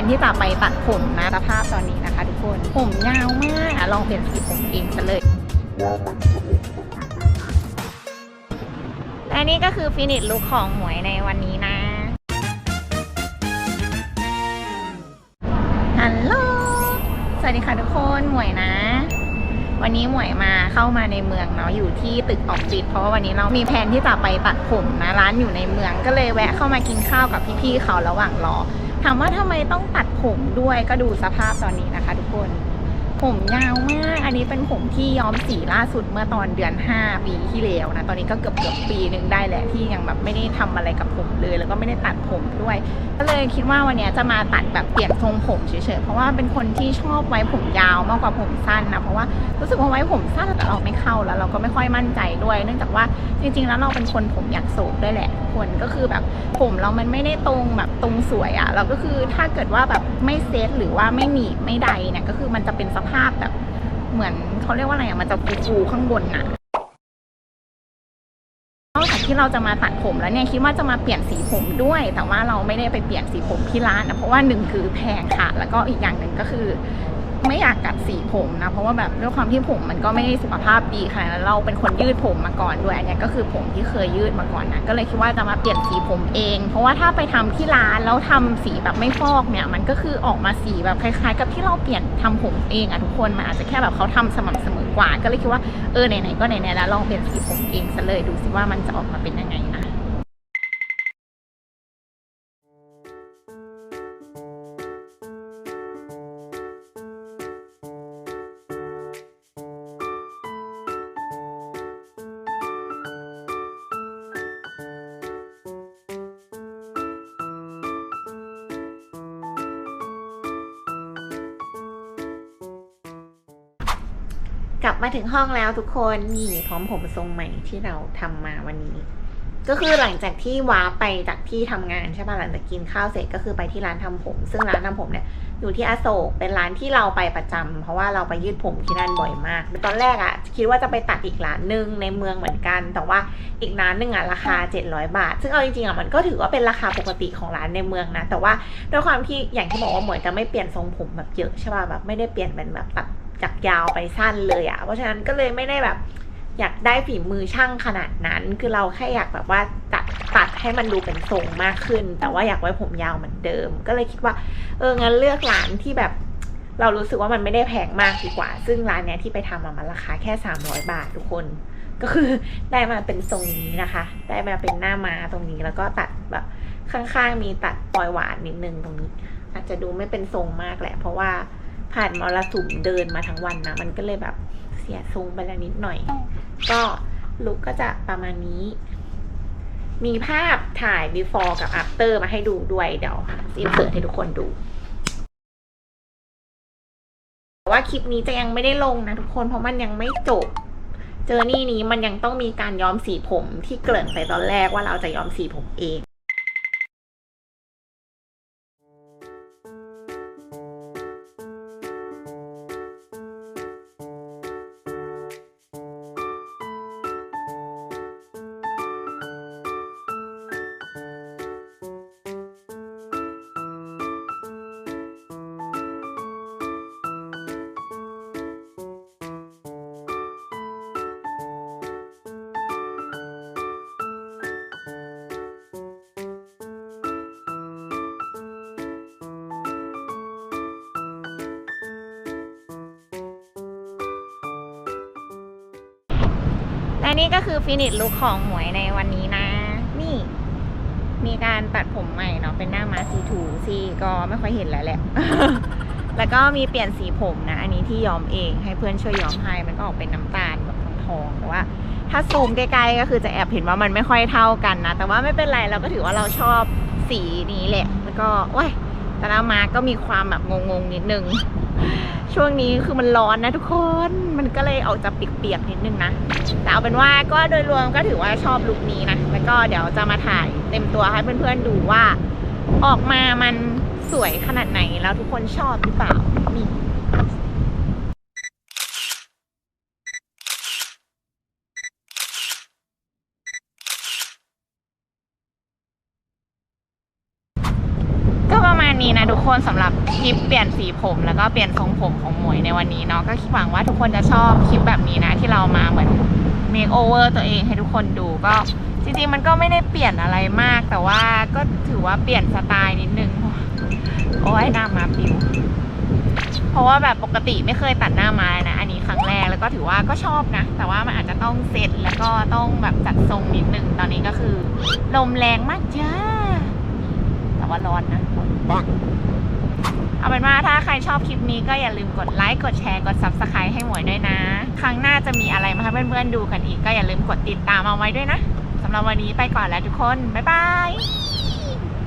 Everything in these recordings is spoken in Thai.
นที่จะไปตัดผมนะสภาพตอนนี้นะคะ ทุกคนผมยาวมากอะลองเปลี่ยนสีผมเองกันเลยและนี่ก็คือฟินิชลุคของหมวยในวันนี้นะฮัลโหลสวัสดีค่ะทุกคนหมวยนะวันนี้หมวยมาเข้ามาในเมืองเนาะอยู่ที่ตึกออฟฟิศเพราะว่าวันนี้เรามีแผนที่จะไปตัดผมนะร้านอยู่ในเมืองก็เลยแวะเข้ามากินข้าวกับพี่ๆเขาระหว่างรอ ถามว่าทำไมต้องตัดผมด้วยก็ดูสภาพตอนนี้นะคะทุกคน ผมยาวมาก อันนี้เป็นผมที่ย้อมสีล่าสุดเมื่อตอนเดือน 5 ปีที่แล้วนะ ตอนนี้ก็เกือบเกือบปีหนึ่งได้แหละที่ยังแบบไม่ได้ทำอะไรกับผมเลย แล้วก็ไม่ได้ตัดผมด้วย ก็เลยคิดว่าวันนี้จะมาตัดแบบเปลี่ยนทรงผมเฉยๆ เพราะว่าเป็นคนที่ชอบไว้ผมยาวมากกว่าผมสั้นนะ เพราะว่ารู้สึกว่าไว้ผมสั้นแต่เราไม่เข้าแล้ว เราก็ไม่ค่อยมั่นใจด้วย เนื่องจากว่าจริงๆ แล้วเราเป็นคนผมอยากโศกด้วยแหละคนก็คือแบบผมเรามันไม่ได้ตรงแบบตรงสวยอะเราก็คือถ้าเกิดว่าแบบไม่เซตหรือว่าไม่หนีบไม่ใดเนี่ยก็คือมันจะเป็นสภาพแบบ เหมือนเขาเรียกว่าอะไรอะมันจะฟูๆข้างบนอะนอกจากที่เราจะมาตัดผมแล้วเนี่ยคิดว่าจะมาเปลี่ยนสีผมด้วย แต่ว่าเราไม่ได้ไปเปลี่ยนสีผมที่ร้านนะเพราะว่าหนึ่งคือแพงค่ะ แล้วก็อีกอย่างหนึ่งก็คือ ไม่อยากกัดสีผมนะ เพราะว่าแบบด้วยความที่ผมมันก็ไม่ได้สุขภาพดีขนาดนั้นเราเป็นคนยืดผมมาก่อนด้วยอันนี้ก็คือผมที่เคยยืดมาก่อนนะก็เลยคิดว่าจะมาเปลี่ยนสีผมเอง เพราะว่าถ้าไปทำที่ร้านแล้วทำสีแบบไม่ฟอกเนี่ย มันก็คือออกมาสีแบบคล้าย ๆ กับที่เราเปลี่ยนทำผมเองอะทุกคนมันอาจจะแค่แบบเขาทำสม่ำเสมอกว่า ก็เลยคิดว่าเออไหนๆก็ไหนๆแล้วลองเปลี่ยนสีผมเองซะเลยดูสิว่ามันจะออกมาเป็นยังไงนะ กลับมาถึงห้องแล้วทุกคนนี่พร้อมผมทรงใหม่ที่เราทำมาวันนี้ ก็คือหลังจากที่ว้าไปจากที่ทำงานใช่ป่ะหลังจากกินข้าวเสร็จก็คือไปที่ร้านทำผม ซึ่งร้านทำผมเนี่ยอยู่ที่อโศกเป็นร้านที่เราไปประจำเพราะว่าเราไปยืดผมที่นั่นบ่อยมาก ตอนแรกอะ่ะ คิดว่าจะไปตัดอีกร้านหนึงในเมืองเหมือนกัน แต่ว่าอีกร้านหนึงอะ่ะราคา 700 บาท ซึ่งเอาจริงๆอะ่ะมันก็ถือว่าเป็นราคาปกติของร้านในเมืองนะ แต่ว่าด้วยความที่อย่างที่บอกว่าเหมือนจะไม่เปลี่ยนทรงผมแบบเยอะใช่ป่ะแบบไม่ได้เปลี่ยนเป็นแบบตัด จากยาวไปสั้นเลยอะ่ะ เพราะฉะนั้นก็เลยไม่ได้แบบอยากได้ฝีมือช่างขนาดนั้น คือเราแค่อยากแบบว่าตัดตัดให้มันดูเป็นทรงมากขึ้น แต่ว่าอยากไว้ผมยาวเหมือนเดิม ก็เลยคิดว่า เอองั้นเลือกร้านที่แบบ เรารู้สึกว่ามันไม่ได้แพงมากดีกว่า ซึ่งร้านเนี้ยที่ไปทำอะมันราคาแค่ 300 บาททุกคน ก็คือได้มาเป็นทรงนี้นะคะ ได้มาเป็นหน้ามาตรงนี้แล้วก็ตัดแบบข้างๆมีตัดปลอยหวานนิดนึงตรงนี้ อาจจะดูไม่เป็นทรงมากแหละ เพราะว่า ผ่านมรสุมเดินมาทั้งวันนะ มันก็เลยแบบเสียทรงไปแล้วนิดหน่อย ก็ลุกก็จะประมาณนี้ มีภาพถ่าย before กับ after มาให้ดูด้วยเดี๋ยวอินเสิร์ให้ทุกคนดูว่าคลิปนี้จะยังไม่ได้ลงนะทุกคนเพราะมันยังไม่จบ เจอนี่นี้มันยังต้องมีการย้อมสีผมที่เกริ่นไปตอนแรกว่าเราจะย้อมสีผมเอง และนี่ก็คือฟินิชลุคของหมวยในวันนี้นะ นี่มีการตัดผมใหม่เนาะเป็นหน้ามาซีทูซีก็ไม่ค่อยเห็นแล้วแหละ แล้วก็มีเปลี่ยนสีผมนะ อันนี้ที่ย้อมเองให้เพื่อนช่วยย้อมให้มันก็ออกเป็นน้ำตาลแบบทองๆแต่ว่า ถ้าซูมใกล้ๆก็คือจะแอบเห็นว่ามันไม่ค่อยเท่ากันนะ แต่ว่าไม่เป็นไรเราก็ถือว่าเราชอบสีนี้แหละ แล้วก็ว้ย แต่ละมาก็มีความแบบงงๆนิดนึง ช่วงนี้คือมันร้อนนะทุกคน มันก็เลยออกจะเปียกๆนิดนึงนะ แต่เอาเป็นว่าก็โดยรวมก็ถือว่าชอบลุคนี้นะ แล้วก็เดี๋ยวจะมาถ่ายเต็มตัวให้เพื่อนๆดูว่า ออกมามันสวยขนาดไหนแล้วทุกคนชอบหรือเปล่านี่ ก็ประมาณ นะทุกคนคนสำหรับคลิปเปลี่ยนสีผมแล้วก็เปลี่ยนทรงผมของหมวยในวันนี้เนาะก็คิดหวังว่าทุกคนจะชอบคลิปแบบนี้นะที่เรามาเหมือนเมคโอเวอร์ตัวเองให้ทุกคนดูก็จริงๆมันก็ไม่ได้เปลี่ยนอะไรมาก แต่ว่าก็ถือว่าเปลี่ยนสไตล์นิดนึงโอ้ยหน้ามาปิวเพราะว่าแบบปกติไม่เคยตัดหน้ามานะ อันนี้ครั้งแรกแล้วก็ถือว่าก็ชอบนะ แต่ว่ามันอาจจะต้องเซ็ตแล้วก็ต้องแบบจัดทรงนิดนึงตอนนี้ก็คือลมแรงมากจ้า แต่ว่าร้อนนะเอาเป็นว่าถ้าใครชอบคลิปนี้ก็อย่าลืมกดไลค์กดแชร์กด Subscribe ให้หมวยด้วยนะ ครั้งหน้าจะมีอะไรมาให้เพื่อนๆดูกันอีกก็อย่าลืมกดติดตามเอาไว้ด้วยนะสำหรับวันนี้ไปก่อนแล้วทุกคน บ๊ายบาย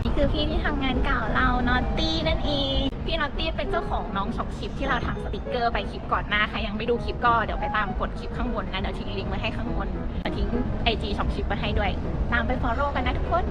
นี่คือพี่ที่ทำงานเก่าเรานอตตี้นั่นเองพี่นอตตี้เป็นเจ้าของน้องช็อปคลิปที่เราทำสติกเกอร์ไปคลิปก่อนหน้าใครยังไม่ดูคลิปก็เดี๋ยวไปตามกดคลิปข้างบนนะเดี๋ยวทิ้งลิงก์ไว้ให้ข้างบนเดี๋ยวทิ้งไอจีช็อปคลิปไว้ให้ด้วย ตามไป follow กันนะทุกคน